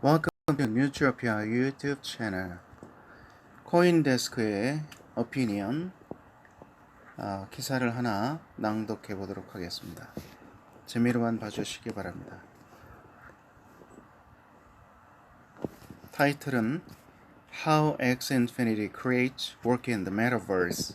Welcome to Newtopia YouTube channel. 코인데스크의 opinion 어, 기사를 하나 낭독해 보도록 하겠습니다. 재미로만 봐주시기 바랍니다. 타이틀은 How X Infinity Creates Work in the Metaverse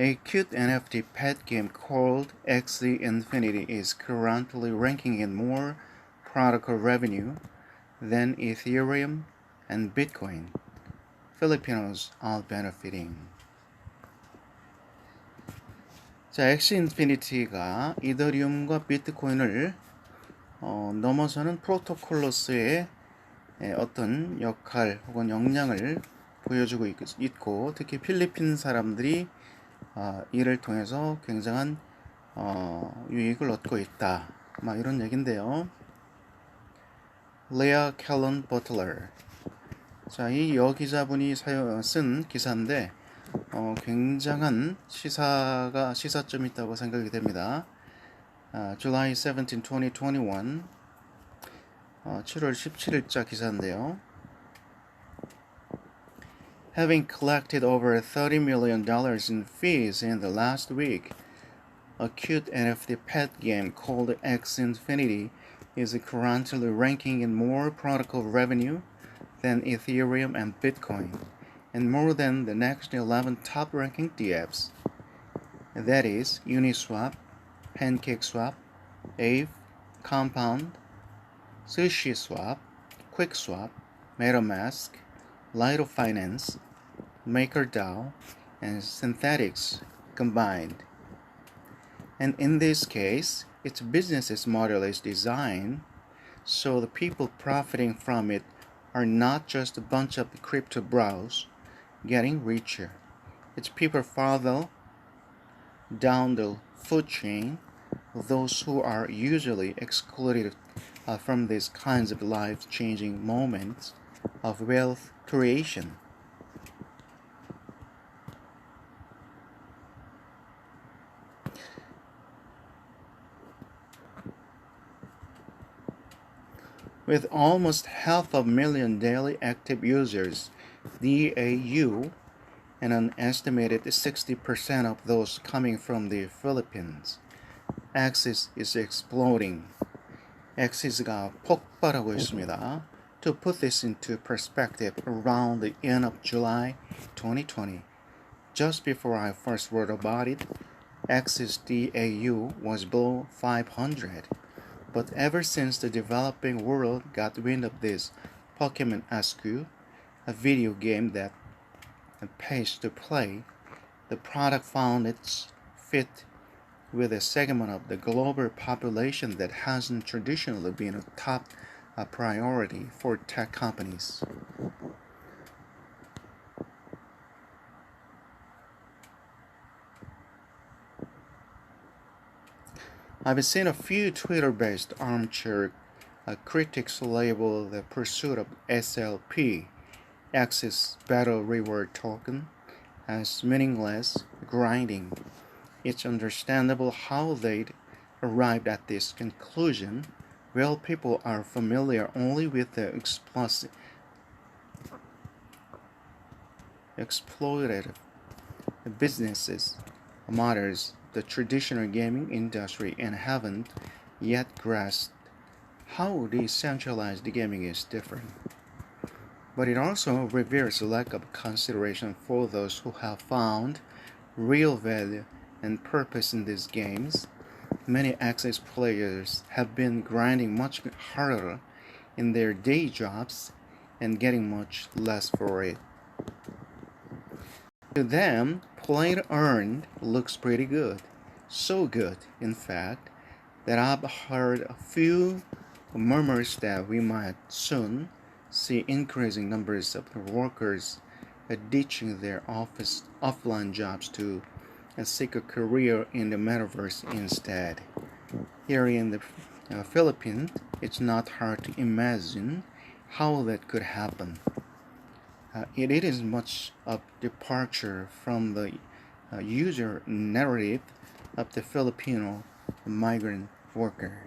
A cute NFT pet game called XZ Infinity is currently ranking in more product revenue than Ethereum and Bitcoin. Filipinos are benefiting. 자, X 인피니티가 이더리움과 비트코인을 어, 넘어서는 프로토콜로스의 에, 어떤 역할 혹은 역량을 보여주고 있, 있고 특히 필리핀 사람들이 어, 이를 통해서 굉장한 어, 유익을 얻고 있다. 막 이런 얘긴데요. 캘런 버틀러. 자, 이 여기자분이 사연, 쓴 기사인데 어, 굉장한 시사가 시사점이 있다고 생각이 됩니다. 아, July 17, 2021 어, 7월 17일자 기사인데요. Having collected over $30 million in fees in the last week, a cute NFT pet game called X Infinity is currently ranking in more protocol revenue than Ethereum and Bitcoin, and more than the next 11 top ranking DApps. That is Uniswap, PancakeSwap, Aave, Compound, SushiSwap, QuickSwap, MetaMask, Lido Finance, MakerDAO, and Synthetics combined. And in this case, its business model is designed so the people profiting from it are not just a bunch of crypto bros getting richer. It's people farther down the food chain, those who are usually excluded uh, from these kinds of life changing moments of wealth creation. With almost half a million daily active users, DAU, and an estimated 60% of those coming from the Philippines, Axis is exploding. Axis가 폭발하고 있습니다. To put this into perspective, around the end of July 2020, just before I first wrote about it, Axis DAU was below 500. But ever since the developing world got wind of this Pokemon SQ, a video game that pays to play, the product found its fit with a segment of the global population that hasn't traditionally been a top priority for tech companies. I've seen a few Twitter based armchair uh, critics label the pursuit of SLP, Axis Battle Reward Token, as meaningless grinding. It's understandable how they'd arrived at this conclusion. Well, people are familiar only with the explicit, exploitative businesses, matters the traditional gaming industry and haven't yet grasped how decentralized gaming is different. But it also reveals a lack of consideration for those who have found real value and purpose in these games. Many Access players have been grinding much harder in their day jobs and getting much less for it. To them, plain earned looks pretty good. So good, in fact, that I've heard a few murmurs that we might soon see increasing numbers of workers ditching their office offline jobs to seek a career in the metaverse instead. Here in the uh, Philippines, it's not hard to imagine how that could happen Uh, it, it is much of departure from the uh, user narrative of the Filipino migrant worker.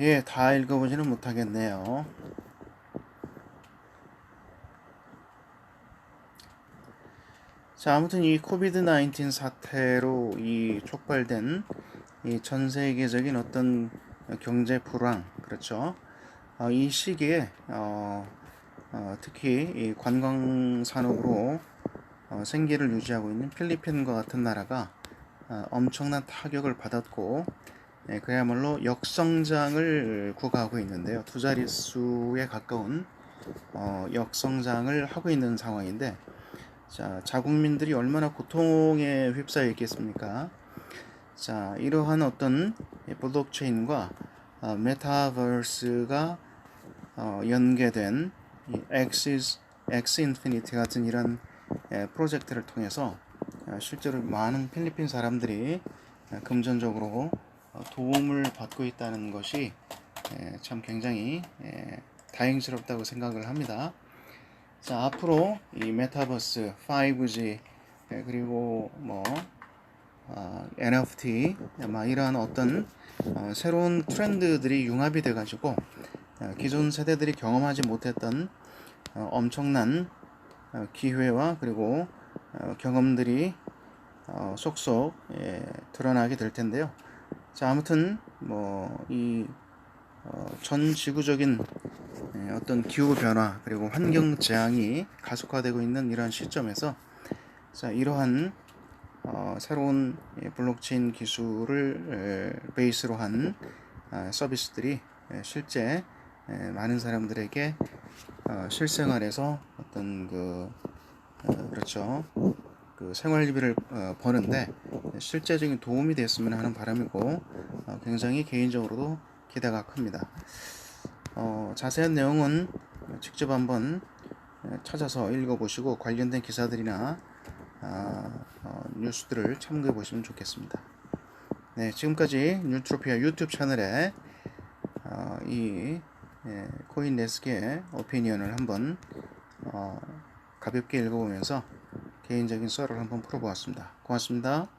예, 다 읽어보지는 못하겠네요. 자, 아무튼 이 코비드 19 사태로 이 촉발된 이 전 세계적인 어떤 경제 불황, 그렇죠. 어, 이 시기에 어, 어, 특히 이 관광 산업으로 어, 생계를 유지하고 있는 필리핀과 같은 나라가 어, 엄청난 타격을 받았고 예, 그야말로 역성장을 구가하고 있는데요. 두 자릿수에 가까운 어, 역성장을 하고 있는 상황인데 자, 자국민들이 얼마나 고통에 휩싸여 있겠습니까? 자, 이러한 어떤 블록체인과 어, 메타버스가 어, 연계된 이 엑시스, 엑스 인피니티 같은 이런 예, 프로젝트를 통해서 어, 실제로 많은 필리핀 사람들이 어, 금전적으로 어, 도움을 받고 있다는 것이 예, 참 굉장히 예, 다행스럽다고 생각을 합니다. 자, 앞으로 이 메타버스, 5G, 예, 그리고 뭐 어, NFT, 막 이러한 어떤 어, 새로운 트렌드들이 융합이 돼가지고 어, 기존 세대들이 경험하지 못했던 어, 엄청난 어, 기회와 그리고 어, 경험들이 어, 속속 예, 드러나게 될 텐데요. 자, 아무튼 뭐이 어, 전 지구적인 예, 어떤 기후 변화 그리고 환경 재앙이 가속화되고 있는 이러한 시점에서 자 이러한 어, 새로운 예, 블록체인 기술을 에, 베이스로 한 아, 서비스들이 에, 실제 에, 많은 사람들에게 어, 실생활에서 어떤 그 어, 그렇죠 그 생활비를 어, 버는데 실제적인 도움이 됐으면 하는 바람이고 어, 굉장히 개인적으로도 기대가 큽니다. 어, 자세한 내용은 직접 한번 찾아서 읽어보시고 관련된 기사들이나 아, 어, 뉴스들을 참고해 보시면 좋겠습니다. 네, 지금까지 뉴트로피아 유튜브 채널에 어, 이 예, 코인 레스의 오피니언을 한번 어, 가볍게 읽어보면서 개인적인 썰을 한번 풀어보았습니다. 고맙습니다.